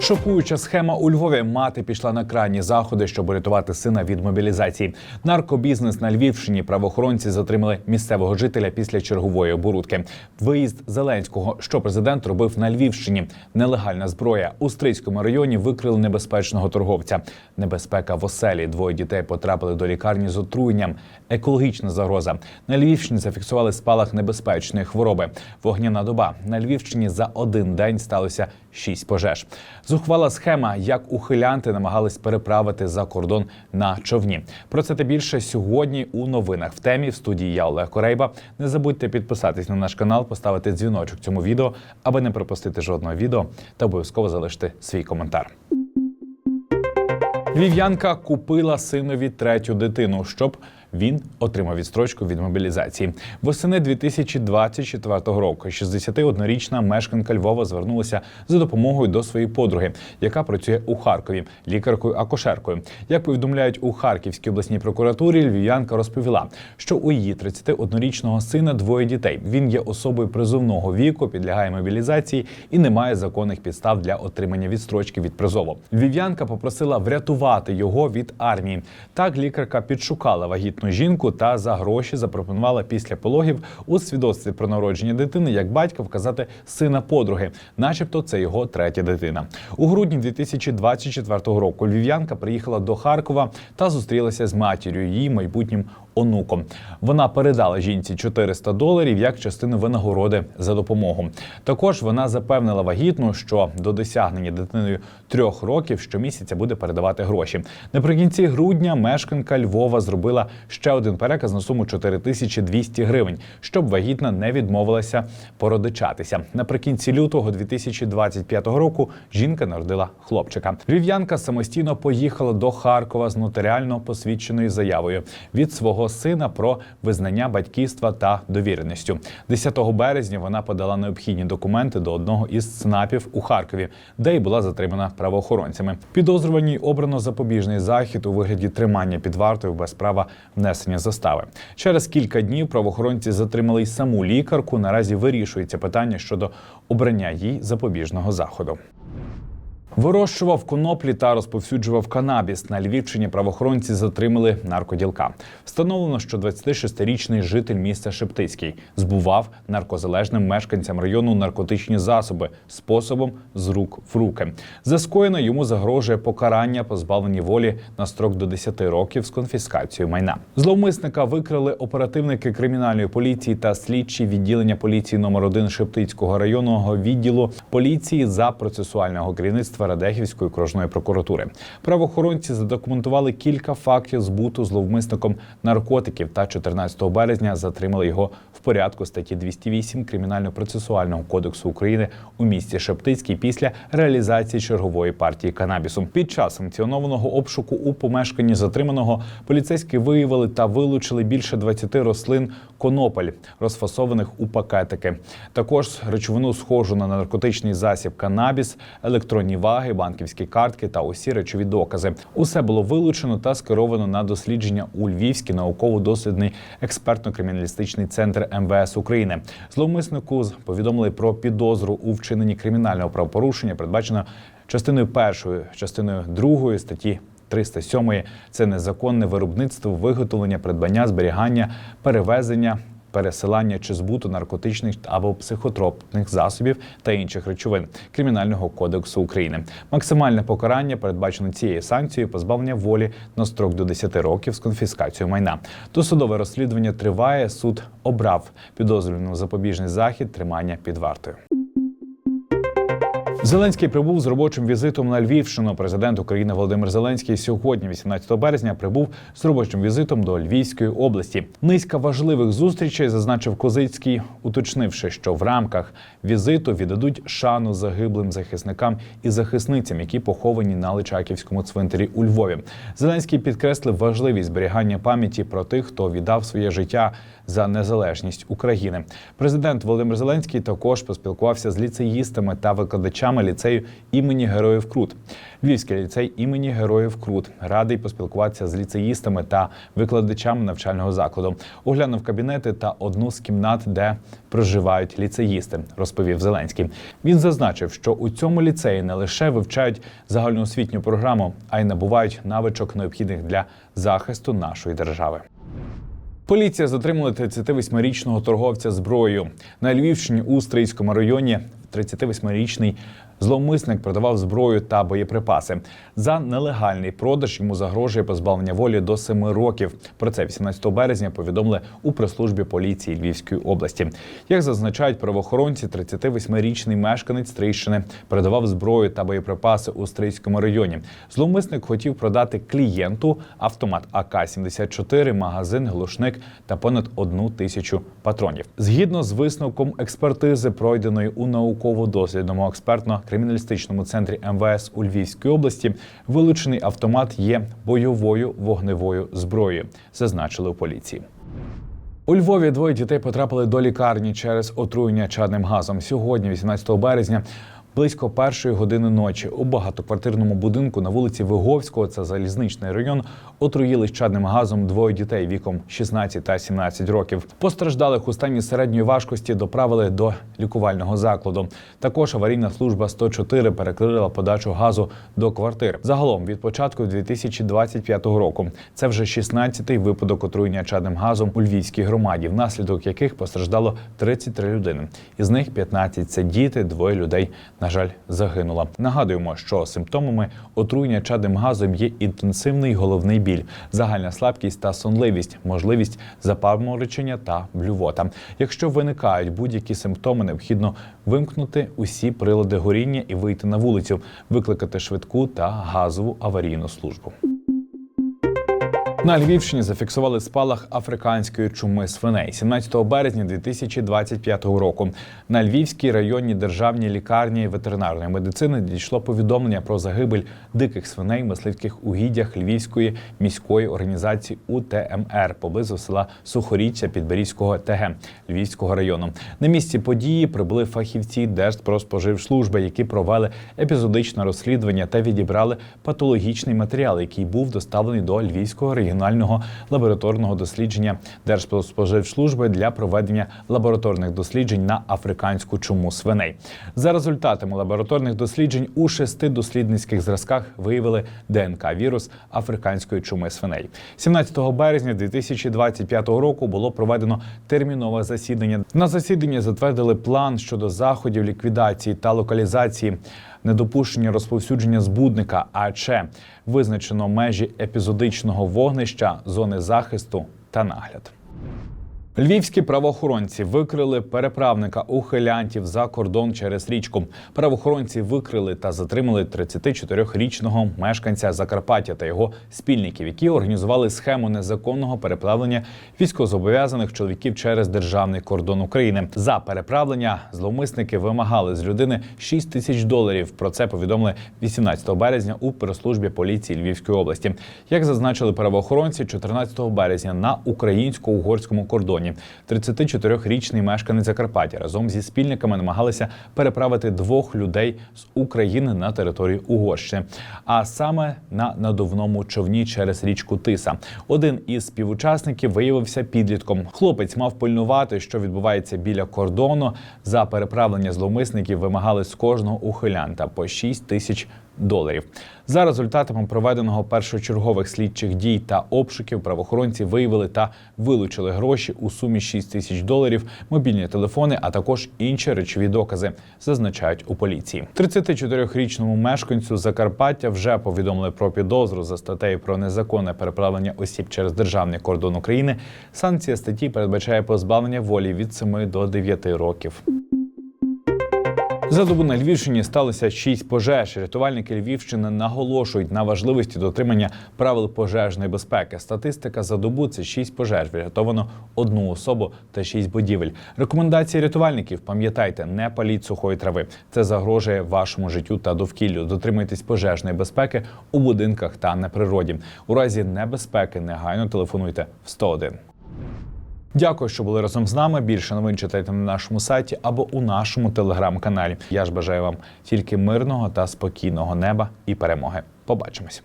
Шокуюча схема у Львові. Мати пішла на крайні заходи, щоб урятувати сина від мобілізації. Наркобізнес на Львівщині правоохоронці затримали місцевого жителя після чергової оборудки. Виїзд Зеленського, що президент робив на Львівщині. Нелегальна зброя у Стрийському районі викрили небезпечного торговця. Небезпека в оселі. Двоє дітей потрапили до лікарні з отруєнням. Екологічна загроза. На Львівщині зафіксували спалах небезпечної хвороби. Вогняна доба на Львівщині за один день сталося шість пожеж. Зухвала схема, як ухилянти намагались переправити за кордон на човні. Про це та більше сьогодні у новинах. В темі в студії я Олег Корейба. Не забудьте підписатись на наш канал, поставити дзвіночок цьому відео, аби не пропустити жодного відео, та обов'язково залишити свій коментар. Львів'янка купила синові третю дитину, щоб він отримав відстрочку від мобілізації. Восени 2024 року 61-річна мешканка Львова звернулася за допомогою до своєї подруги, яка працює у Харкові, лікаркою-акушеркою. Як повідомляють у Харківській обласній прокуратурі, львів'янка розповіла, що у її 31-річного сина двоє дітей. Він є особою призовного віку, підлягає мобілізації і не має законних підстав для отримання відстрочки від призову. Львів'янка попросила врятувати його від армії. Так лікарка підшукала вагітну жінку та за гроші запропонувала після пологів у свідоцтві про народження дитини як батька вказати сина подруги, начебто це його третя дитина. У грудні 2024 року львів'янка приїхала до Харкова та зустрілася з матір'ю її майбутнім онуком. Вона передала жінці 400 доларів як частину винагороди за допомогу. Також вона запевнила вагітну, що до досягнення дитиною трьох років щомісяця буде передавати гроші. Наприкінці грудня мешканка Львова зробила ще один переказ на суму 4200 гривень, щоб вагітна не відмовилася породичатися. Наприкінці лютого 2025 року жінка народила хлопчика. Львів'янка самостійно поїхала до Харкова з нотаріально посвідченою заявою від свого сина про визнання батьківства та довіреністю. 10 березня вона подала необхідні документи до одного із ЦНАПів у Харкові, де й була затримана правоохоронцями. Підозрюваній обрано запобіжний захід у вигляді тримання під вартою без права внесення застави. Через кілька днів правоохоронці затримали й саму лікарку. Наразі вирішується питання щодо обрання їй запобіжного заходу. Вирощував коноплі та розповсюджував канабіс. На Львівщині правоохоронці затримали наркоділка. Встановлено, що 26-річний житель міста Шептицький збував наркозалежним мешканцям району наркотичні засоби способом з рук в руки. За скоєно йому загрожує покарання позбавлення волі на строк до 10 років з конфіскацією майна. Зловмисника викрили оперативники кримінальної поліції та слідчі відділення поліції номер 1 Шептицького районного відділу поліції за процесуального керівництва Радехівської окружної прокуратури. Правоохоронці задокументували кілька фактів збуту зловмисником наркотиків та 14 березня затримали його в порядку статті 208 Кримінально-процесуального кодексу України у місті Шептицький після реалізації чергової партії канабісу. Під час санкціонованого обшуку у помешканні затриманого поліцейські виявили та вилучили більше 20 рослин конопель, розфасованих у пакетики. Також речовину схожу на наркотичний засіб канабіс, електронні ваги, банківські картки та усі речові докази. Усе було вилучено та скеровано на дослідження у Львівський науково-дослідний експертно-криміналістичний центр МВС України. Зловмиснику повідомили про підозру у вчиненні кримінального правопорушення, передбачено частиною першою, частиною другої статті 307 – це незаконне виробництво, виготовлення, придбання, зберігання, перевезення. Пересилання чи збуту наркотичних або психотропних засобів та інших речовин Кримінального кодексу України. Максимальне покарання передбачено цією санкцією позбавлення волі на строк до 10 років з конфіскацією майна. Досудове розслідування триває. Суд обрав підозрювану запобіжний захід тримання під вартою. Зеленський прибув з робочим візитом на Львівщину. Президент України Володимир Зеленський сьогодні, 18 березня, прибув з робочим візитом до Львівської області. Низка важливих зустрічей зазначив Козицький, уточнивши, що в рамках візиту віддадуть шану загиблим захисникам і захисницям, які поховані на Личаківському цвинтарі у Львові. Зеленський підкреслив важливість зберігання пам'яті про тих, хто віддав своє життя за незалежність України. Президент Володимир Зеленський також поспілкувався з ліцеїстами та викладачами викладачами ліцею імені Героїв Крут. Львівський ліцей імені Героїв Крут радий поспілкуватися з ліцеїстами та викладачами навчального закладу. Оглянув кабінети та одну з кімнат, де проживають ліцеїсти, розповів Зеленський. Він зазначив, що у цьому ліцеї не лише вивчають загальноосвітню програму, а й набувають навичок необхідних для захисту нашої держави. Поліція затримала 38-річного торговця зброєю на Львівщині у Стрийському районі. 38-річний зловмисник продавав зброю та боєприпаси. За нелегальний продаж йому загрожує позбавлення волі до 7 років. Про це 18 березня повідомили у прес-службі поліції Львівської області. Як зазначають правоохоронці, 38-річний мешканець Стрийщини передавав зброю та боєприпаси у Стрийському районі. Зловмисник хотів продати клієнту автомат АК-74, магазин, глушник та понад одну тисячу патронів. Згідно з висновком експертизи, пройденої у науково-дослідному експертно-криміналістичному центрі МВС у Львівській області, вилучений автомат є бойовою вогневою зброєю, зазначили у поліції. У Львові двоє дітей потрапили до лікарні через отруєння чадним газом. Сьогодні, 18 березня, близько першої години ночі, у багатоквартирному будинку на вулиці Виговського, це залізничний район, отруїлись чадним газом двоє дітей віком 16 та 17 років. Постраждалих у стані середньої важкості доправили до лікувального закладу. Також аварійна служба 104 перекрила подачу газу до квартир. Загалом від початку 2025 року це вже 16-й випадок отруєння чадним газом у львівській громаді, внаслідок яких постраждало 33 людини. Із них 15 – це діти, двоє людей, на жаль, загинула. Нагадуємо, що симптомами отруєння чадним газом є інтенсивний головний біль, загальна слабкість та сонливість, можливість запаморочення та блювота. Якщо виникають будь-які симптоми, необхідно вимкнути усі прилади горіння і вийти на вулицю, викликати швидку та газову аварійну службу. На Львівщині зафіксували спалах африканської чуми свиней 17 березня 2025 року. На Львівській районній державній лікарні ветеринарної медицини дійшло повідомлення про загибель диких свиней в мисливських угіддях Львівської міської організації УТМР поблизу села Сухоріччя Підберізького ТГ Львівського району. На місці події прибули фахівці Держпродспоживслужби, які провели епізодичне розслідування та відібрали патологічний матеріал, який був доставлений до Львівського регіонального лабораторного дослідження Держпродспоживслужби для проведення лабораторних досліджень на африканську чуму свиней. За результатами лабораторних досліджень у шести дослідницьких зразках виявили ДНК вірус африканської чуми свиней. 17 березня 2025 року було проведено термінове засідання. На засіданні затвердили план щодо заходів ліквідації та локалізації недопущення розповсюдження збудника, а ще визначено межі епізодичного вогнища, зони захисту та нагляд. Львівські правоохоронці викрили переправника ухилянтів за кордон через річку. Правоохоронці викрили та затримали 34-річного мешканця Закарпаття та його спільників, які організували схему незаконного переправлення військовозобов'язаних чоловіків через державний кордон України. За переправлення зловмисники вимагали з людини 6 тисяч доларів. Про це повідомили 18 березня у прес-службі поліції Львівської області. Як зазначили правоохоронці, 14 березня на українсько-угорському кордоні 34-річний мешканець Закарпаття разом зі спільниками намагалися переправити двох людей з України на територію Угорщини, а саме на надувному човні через річку Тиса. Один із співучасників виявився підлітком. Хлопець мав пильнувати, що відбувається біля кордону. За переправлення зловмисників вимагали з кожного ухилянта по 6 тисяч доларів. За результатами проведеного першочергових слідчих дій та обшуків правоохоронці виявили та вилучили гроші у сумі 6 тисяч доларів, мобільні телефони, а також інші речові докази, зазначають у поліції. 34-річному мешканцю Закарпаття вже повідомили про підозру за статтею про незаконне переправлення осіб через державний кордон України. Санкція статті передбачає позбавлення волі від 7 до 9 років. За добу на Львівщині сталося шість пожеж. Рятувальники Львівщини наголошують на важливості дотримання правил пожежної безпеки. Статистика за добу це шість пожеж. Врятовано одну особу та шість будівель. Рекомендації рятувальників: пам'ятайте, не паліть сухої трави. Це загрожує вашому життю та довкіллю. Дотримуйтесь пожежної безпеки у будинках та на природі. У разі небезпеки негайно телефонуйте в 101. Дякую, що були разом з нами. Більше новин читайте на нашому сайті або у нашому телеграм-каналі. Я ж бажаю вам тільки мирного та спокійного неба і перемоги. Побачимось.